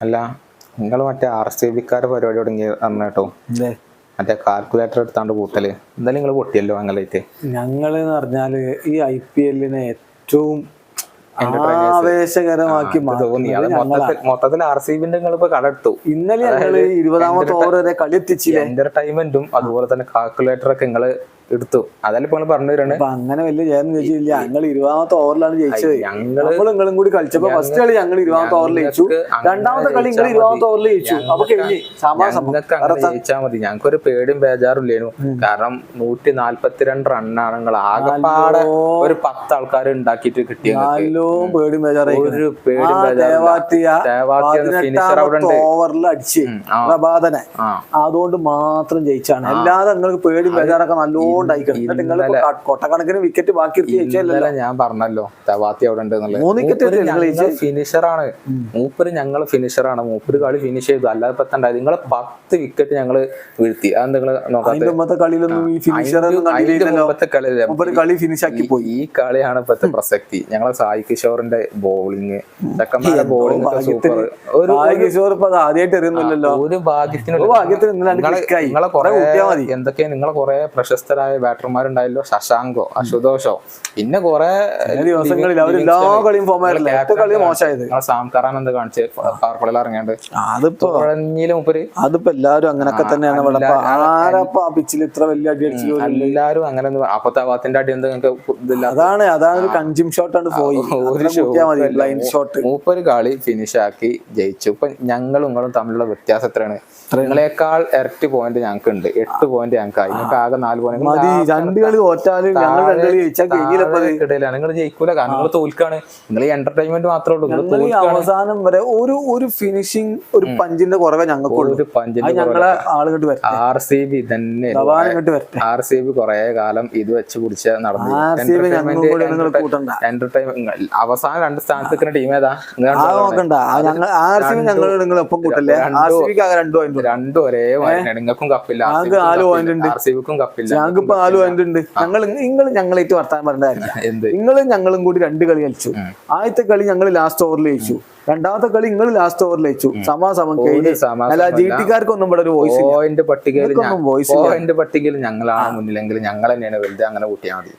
അല്ല നിങ്ങൾ മറ്റേ ആർ സി ബിക്കാരെ പരിപാടി തുടങ്ങി പറഞ്ഞ കേട്ടോ. മറ്റേ കാൽക്കുലേറ്റർ എടുത്താണ്ട് കൂട്ടൽ എന്തായാലും നിങ്ങൾ പൊട്ടിയല്ലോ അങ്ങനെ ഞങ്ങൾ എന്ന് പറഞ്ഞാൽ ഈ ഐ പി എല്ലിനെ ഏറ്റവും ആവേശകരമാക്കി മൊത്തത്തിൽ ആർ സി ബിന്റെ ഇപ്പൊ കടെടുത്തു ഇന്നലെ ഞങ്ങൾ ഇരുപതാമത്തെ ഓവർ വരെ കളി എത്തിച്ചില്ലേ എന്റർടൈൻമെന്റും അതുപോലെ തന്നെ കാൽക്കുലേറ്റർ ഒക്കെ നിങ്ങൾ എടുത്തു. അതല്ല ഇപ്പൊ പറഞ്ഞു തരാണ് അങ്ങനെ വലിയ ജയം ജയിച്ചില്ല ഞങ്ങൾ ഇരുപതാമത്തെ ഓവറിലാണ് ജയിച്ചത്. ഞങ്ങളും നിങ്ങളും കൂടി കളിച്ചപ്പോ ഫസ്റ്റ് കളി ഞങ്ങൾ ഇരുപതാമത്തെ ഓവറിൽ ജയിച്ചു. രണ്ടാമത്തെ കളി നിങ്ങൾ ഇരുപതാമത്തെ ഓവറിൽ ജയിച്ചു. അപ്പൊ കഴിഞ്ഞ് ജയിച്ചാൽ മതി ഞങ്ങൾക്ക് ഒരു പേടിയും ബേജാറില്ലേനു. കാരണം നൂറ്റി നാല്പത്തിരണ്ട് റണ്ണാണ് നിങ്ങൾ ആകെപ്പാടെ ഒരു പത്ത് ആൾക്കാർ ഉണ്ടാക്കിയിട്ട് കിട്ടിയത് നല്ലോം പേടിയും ബേജാറായി ഒരു പേടിയും ഫിനിഷർ അവിടെ ഓവറിൽ അടിച്ച്. പ്രഭാതനെ. അതുകൊണ്ട് മാത്രം ജയിച്ചാണ്. അല്ലാതെ നിങ്ങൾക്ക് പേടിയും ബേജാറൊക്കെ നല്ലോണം നിങ്ങൾ കൊട്ടക്കണക്കിന് വിക്കറ്റ് ബാക്കി ഞാൻ പറഞ്ഞല്ലോ തവാത്തി അവിടെ ഉണ്ട് നിങ്ങൾ ഫിനിഷറാണ് മൂപ്പര് ഞങ്ങൾ ഫിനിഷറാണ് മൂപ്പര് കളി ഫിനിഷ് ചെയ്തു. അല്ലാതെ പത്തണ്ടായത് നിങ്ങൾ പത്ത് വിക്കറ്റ് ഞങ്ങൾ വീഴ്ത്തി. അത് നിങ്ങൾ നോക്കാം ഈ ഫിനിഷർ കളിയാണ് ഇപ്പത്തെ പ്രസക്തി. ഞങ്ങളെ സായി കിഷോറിന്റെ ബോളിങ് ചെക്കന്മാരുടെ ബോളിംഗ് സൂപ്പർ ഒരു കിഷോർ ഇപ്പൊ അത് ആദ്യമായിട്ട് എറിയുന്നില്ലല്ലോ. ഒരു ഭാഗ്യത്തിന് നിങ്ങളെ. നിങ്ങളെ കുറെ. എന്തൊക്കെയാ നിങ്ങളെ കുറെ പ്രശസ്തരായ ബാറ്റർമാരുണ്ടായല്ലോ ശശാങ്കോ അശുതോഷോ. പിന്നെ കുറെ ദിവസങ്ങളിൽ അവർ എല്ലാ കളിയും കളി മോശമായത്. എന്താ കാണിച്ച്? പവർ പ്ലേയിൽ ഇറങ്ങിയാണ്ട് അതിപ്പോ മുപ്പര്. അതിപ്പോ എല്ലാരും അങ്ങനൊക്കെ തന്നെയാണ് പിച്ചിൽ ഇത്ര വലിയ അടി അടിച്ചു എല്ലാരും അങ്ങനെ അപ്പൊ തവാത്തിന്റെ അടി എന്താ അതാണ് അതാണ് ഒരു ഷോട്ട് ആണ് പോയി. ബ്ലൈൻഡ് ഷോട്ട് മൂപ്പര് കളി ഫിനിഷ് ആക്കി ജയിച്ചു. ഇപ്പൊ ഞങ്ങളും നിങ്ങളും തമ്മിലുള്ള വ്യത്യാസം എത്രയാണ്? നിങ്ങളെക്കാൾ ഇരട്ടി പോയിന്റ് ഞങ്ങൾക്ക് ഉണ്ട് എട്ട് പോയിന്റ് ഞങ്ങൾക്ക് നിങ്ങൾക്ക് ആകെ നാല് പോയിന്റ് മതി. രണ്ട് കളി തോറ്റാൽ ഞങ്ങൾ രണ്ട് കളി ജയിച്ചാൽ കഴിഞ്ഞില്ല നിങ്ങൾ ജയിക്കൂല. കാരണം നിങ്ങൾ തോൽക്കാണ്. നിങ്ങൾ എന്റർടൈൻമെന്റ് മാത്രമേ ഉള്ളൂ. അവസാനം വരെ ഒരു ഒരു ഫിനിഷിങ് ഒരു പഞ്ചിന്റെ കുറവേ ഞങ്ങൾക്കുള്ളൂ. ഒരു പഞ്ചിന്റെ ഞങ്ങളെ ആളുകൾ ആർ സി ബി തന്നെ ആർ സി ബി കുറെ കാലം ഇത് വെച്ച് കുടിച്ച നടന്നു. എന്റർടൈൻമെന്റ് അവസാനം രണ്ട് സ്ഥാനത്ത് നിൽക്കുന്ന ടീം ഏതാ? നോക്കണ്ട. ഞങ്ങൾ ആർ സി ബി ഞങ്ങൾ നിങ്ങൾ ഒപ്പം കൂട്ടല്ലേ? ആർ സി ബിക്ക് ആകെ രണ്ടു രണ്ടും ഒരേ നിങ്ങൾക്കും കപ്പില്ല. ആർ സി ബിക്കും കപ്പില്ല ഞങ്ങൾക്ക് ഇപ്പൊ പോയിന്റ് ഉണ്ട് ഞങ്ങൾ നിങ്ങൾ ഞങ്ങളായിട്ട് വർത്താൻ പറഞ്ഞില്ല എന്ത്? നിങ്ങളും ഞങ്ങളും കൂടി രണ്ട് കളി കളിച്ചു. ആദ്യത്തെ കളി ഞങ്ങൾ ലാസ്റ്റ് ഓവറിൽ ജയിച്ചു. രണ്ടാമത്തെ കളി നിങ്ങൾ ലാസ്റ്റ് ഓവറിൽ ജയിച്ചു. സമാസമം. അല്ല ജി ടിക്കാർക്കൊന്നും ഇവിടെ ഒരു വോയിസ് പോയിന്റ്. പോയിന്റ് പട്ടികയിൽ ഞങ്ങളാണ് മുന്നിലെങ്കിൽ ഞങ്ങൾ തന്നെയാണ് വലുത്. അങ്ങനെ കൂട്ടിയാൽ മതി.